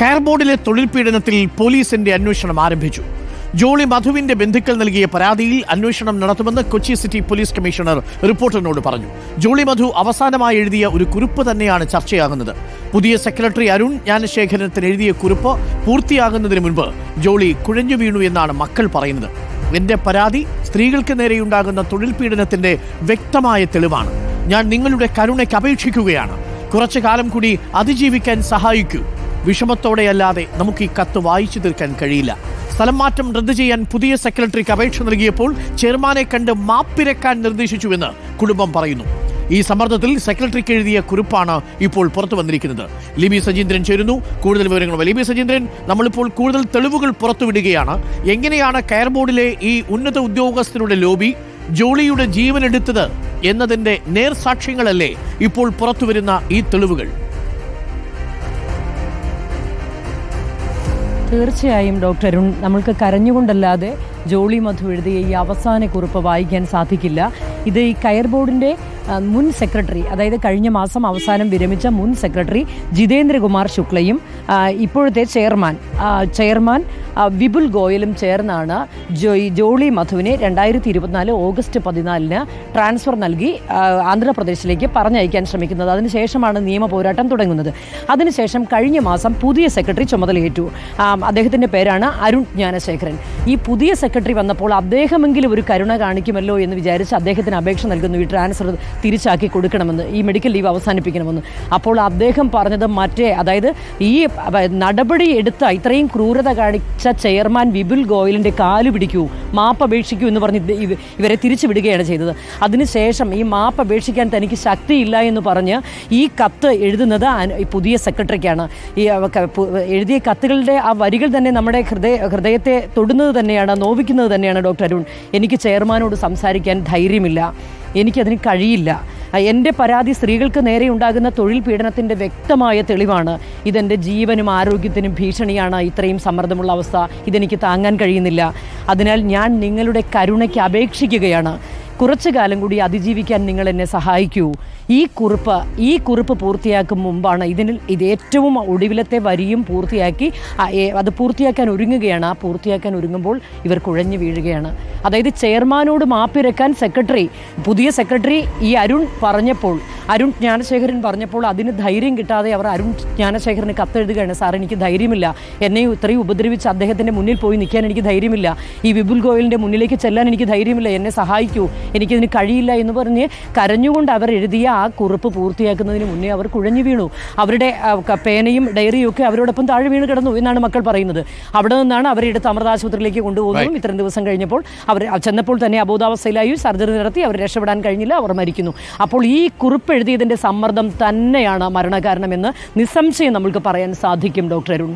കയർ ബോർഡിലെ തൊഴിൽ പീഡനത്തിൽ പോലീസിന്റെ അന്വേഷണം ആരംഭിച്ചു. ജോളി മധുവിന്റെ ബന്ധുക്കൾ നൽകിയ പരാതിയിൽ അന്വേഷണം നടത്തുമെന്ന് കൊച്ചി സിറ്റി പോലീസ് കമ്മീഷണർ റിപ്പോർട്ടറിനോട് പറഞ്ഞു. ജോളി മധു അവസാനമായി എഴുതിയ ഒരു കുറിപ്പ് തന്നെയാണ് ചർച്ചയാകുന്നത്. പുതിയ സെക്രട്ടറി അരുൺ ജ്ഞാനശേഖരത്തിന് എഴുതിയ കുറിപ്പ് പൂർത്തിയാകുന്നതിന് മുൻപ് ജോളി കുഴഞ്ഞു വീണു എന്നാണ് മക്കൾ പറയുന്നത്. എന്റെ പരാതി സ്ത്രീകൾക്ക് നേരെയുണ്ടാകുന്ന തൊഴിൽ പീഡനത്തിന്റെ വ്യക്തമായ തെളിവാണ്. ഞാൻ നിങ്ങളുടെ കരുണയ്ക്ക് അപേക്ഷിക്കുകയാണ്. കുറച്ചു കാലം കൂടി അതിജീവിക്കാൻ സഹായിക്കൂ. വിഷമത്തോടെയല്ലാതെ നമുക്ക് ഈ കത്ത് വായിച്ചു തീർക്കാൻ കഴിയില്ല. സ്ഥലം മാറ്റം റദ്ദു ചെയ്യാൻ പുതിയ സെക്രട്ടറിക്ക് അപേക്ഷ നൽകിയപ്പോൾ ചെയർമാനെ കണ്ട് മാപ്പിരക്കാൻ നിർദ്ദേശിച്ചുവെന്ന് കുടുംബം പറയുന്നു. ഈ സമ്മർദ്ദത്തിൽ സെക്രട്ടറിക്ക് എഴുതിയ കുറിപ്പാണ് ഇപ്പോൾ പുറത്തു വന്നിരിക്കുന്നത്. ലിബി സജീന്ദ്രൻ ചേരുന്നു. കൂടുതൽ വിവരങ്ങൾ ലിബി സജീന്ദ്രൻ. നമ്മളിപ്പോൾ കൂടുതൽ തെളിവുകൾ പുറത്തുവിടുകയാണ്. എങ്ങനെയാണ് കയർ ബോർഡിലെ ഈ ഉന്നത ഉദ്യോഗസ്ഥരുടെ ലോബി? ജോളിയുടെ ജീവൻ എടുത്തത് എന്നതിന്റെ നേർസാക്ഷ്യങ്ങളല്ലേ ഇപ്പോൾ പുറത്തുവരുന്ന ഈ തെളിവുകൾ? തീർച്ചയായും ഡോക്ടർ അരുൺ നമ്മൾക്ക് കരഞ്ഞുകൊണ്ടല്ലാതെ ജോളി മധു എഴുതിയ ഈ അവസാന കുറിപ്പ് വായിക്കാൻ സാധിക്കില്ല. ഇത് ഈ കയർ ബോർഡിന്റെ മുൻ സെക്രട്ടറി അതായത് കഴിഞ്ഞ മാസം അവസാനം വിരമിച്ച മുൻ സെക്രട്ടറി ജിതേന്ദ്രകുമാർ ശുക്ലയും ഇപ്പോഴത്തെ ചെയർമാൻ ചെയർമാൻ വിപുൽ ഗോയലും ചേർന്നാണ് ജോയ് ജോളി മധുവിനെ രണ്ടായിരത്തി ഇരുപത്തിനാല് ഓഗസ്റ്റ് പതിനാലിന് ട്രാൻസ്ഫർ നൽകി ആന്ധ്രാപ്രദേശിലേക്ക് പറഞ്ഞയക്കാൻ ശ്രമിക്കുന്നത്. അതിനുശേഷമാണ് നിയമ പോരാട്ടം തുടങ്ങുന്നത്. അതിനുശേഷം കഴിഞ്ഞ മാസം പുതിയ സെക്രട്ടറി ചുമതലയേറ്റു. അദ്ദേഹത്തിന്റെ പേരാണ് അരുൺ ജ്ഞാനശേഖരൻ. ഈ പുതിയ സെക്രട്ടറി വന്നപ്പോൾ അദ്ദേഹമെങ്കിലും ഒരു കരുണ കാണിക്കുമല്ലോ എന്ന് വിചാരിച്ച് അദ്ദേഹത്തിന് അപേക്ഷ നൽകുന്നു. ഈ ട്രാൻസ്ഫർ തിരിച്ചാക്കി കൊടുക്കണമെന്ന് ഈ മെഡിക്കൽ ലീവ് അവസാനിപ്പിക്കണമെന്ന്. അപ്പോൾ അദ്ദേഹം പറഞ്ഞത് മറ്റേ അതായത് ഈ നടപടി എടുത്ത ഇത്രയും ക്രൂരത കാണിച്ച ചെയർമാൻ വിപുൽ ഗോയലിന്റെ കാലു പിടിക്കൂ. മാപ്പ് അപേക്ഷിക്കൂ എന്ന് പറഞ്ഞ് ഇവരെ തിരിച്ചു വിടുകയാണ് ചെയ്തത്. അതിനുശേഷം ഈ മാപ്പ് അപേക്ഷിക്കാൻ തനിക്ക് ശക്തിയില്ല എന്ന് പറഞ്ഞ് ഈ കത്ത് എഴുതുന്നത് പുതിയ സെക്രട്ടറിക്കാണ്. ഈ എഴുതിയ കത്തുകളുടെ ആ വരികൾ തന്നെ നമ്മുടെ ഹൃദയ ഹൃദയത്തെ തൊടുന്നത് തന്നെയാണ് നോവിക്കുന്നത് തന്നെയാണ് ഡോക്ടർ അരുൺ. എനിക്ക് ചെയർമാനോട് സംസാരിക്കാൻ ധൈര്യമില്ല. എനിക്കതിന് കഴിയില്ല. എന്റെ പരാതി സ്ത്രീകൾക്ക് നേരെ ഉണ്ടാകുന്ന തൊഴിൽ പീഡനത്തിന്റെ വ്യക്തമായ തെളിവാണ്. ഇതെന്റെ ജീവനും ആരോഗ്യത്തിനും ഭീഷണിയാണ്. ഇത്രയും സമ്മർദ്ദമുള്ള അവസ്ഥ ഇതെനിക്ക് താങ്ങാൻ കഴിയുന്നില്ല. അതിനാൽ ഞാൻ നിങ്ങളുടെ കരുണയ്ക്ക് അപേക്ഷിക്കുകയാണ്. കുറച്ചു കാലം കൂടി അതിജീവിക്കാൻ നിങ്ങൾ എന്നെ സഹായിക്കൂ. ഈ കുറിപ്പ് ഈ കുറിപ്പ് പൂർത്തിയാക്കും മുമ്പാണ് ഇതിന് ഇത് ഏറ്റവും ഒടുവിലത്തെ വരിയും പൂർത്തിയാക്കി അത് പൂർത്തിയാക്കാൻ ഒരുങ്ങുകയാണ്. ആ പൂർത്തിയാക്കാൻ ഒരുങ്ങുമ്പോൾ ഇവർ കുഴഞ്ഞു വീഴുകയാണ്. അതായത് ചെയർമാനോട് മാപ്പിരക്കാൻ സെക്രട്ടറി പുതിയ സെക്രട്ടറി ഈ അരുൺ പറഞ്ഞപ്പോൾ അരുൺ ജ്ഞാനശേഖരൻ പറഞ്ഞപ്പോൾ അതിന് ധൈര്യം കിട്ടാതെ അവർ അരുൺ ജ്ഞാനശേഖരന് കത്തെഴുതുകയാണ്. സാർ എനിക്ക് ധൈര്യമില്ല. എന്നെയും ഇത്രയും ഉപദ്രവിച്ച് അദ്ദേഹത്തിന്റെ മുന്നിൽ പോയി നിൽക്കാൻ എനിക്ക് ധൈര്യമില്ല. ഈ വിപുൽ ഗോയലിന്റെ മുന്നിലേക്ക് ചെല്ലാൻ എനിക്ക് ധൈര്യമില്ല. എന്നെ സഹായിക്കൂ. എനിക്കിതിന് കഴിയില്ല എന്ന് പറഞ്ഞ് കരഞ്ഞുകൊണ്ട് അവർ എഴുതിയ ആ കുറിപ്പ് പൂർത്തിയാക്കുന്നതിന് മുന്നേ അവർ കുഴഞ്ഞു വീണു. അവരുടെ പേനയും ഡയറിയും ഒക്കെ അവരോടൊപ്പം താഴെ വീണ് കിടന്നു എന്നാണ് മക്കൾ പറയുന്നത്. അവിടെ നിന്നാണ് അവരെ എടുത്ത് അമൃത ആശുപത്രിയിലേക്ക് കൊണ്ടുപോകുന്നതും ഇത്രയും ദിവസം കഴിഞ്ഞപ്പോൾ അവർ ചെന്നപ്പോൾ തന്നെ അബോധാവസ്ഥയിലായി സർജറി നടത്തി അവർ രക്ഷപ്പെടാൻ കഴിഞ്ഞില്ല. അവർ മരിക്കുന്നു. അപ്പോൾ ഈ കുറിപ്പ് എഴുതിയതിന്റെ സമ്മർദ്ദം തന്നെയാണ് മരണകാരണമെന്ന് നിസ്സംശയം നമുക്ക് പറയാൻ സാധിക്കും ഡോക്ടർ അരുൺ.